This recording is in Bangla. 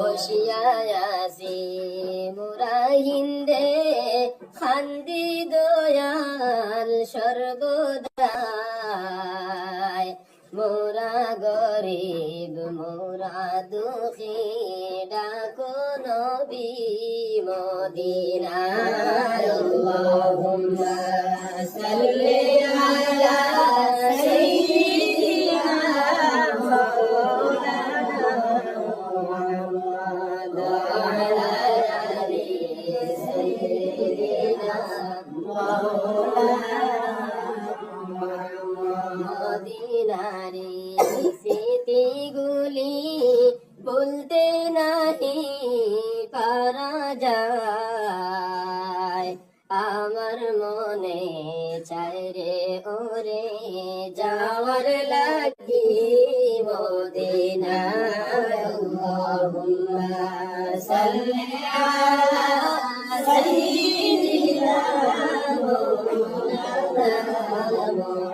বসিয়াছি মোরা হিন্দে খান্দি দয়াল সর্বদাই মোরা গরিব মোরা দুঃখী ডাকো নবী মদিনার আল্লাহুম্মা সাল্লি মদিনারে স্মৃতিগুলি বলতে নাহি, পারা যায়। আমার মনে চায় রে ওরে, যাওয়ার লাগি মদিনা আল্লাহুম্মা সাল্লি আলা Bye-bye.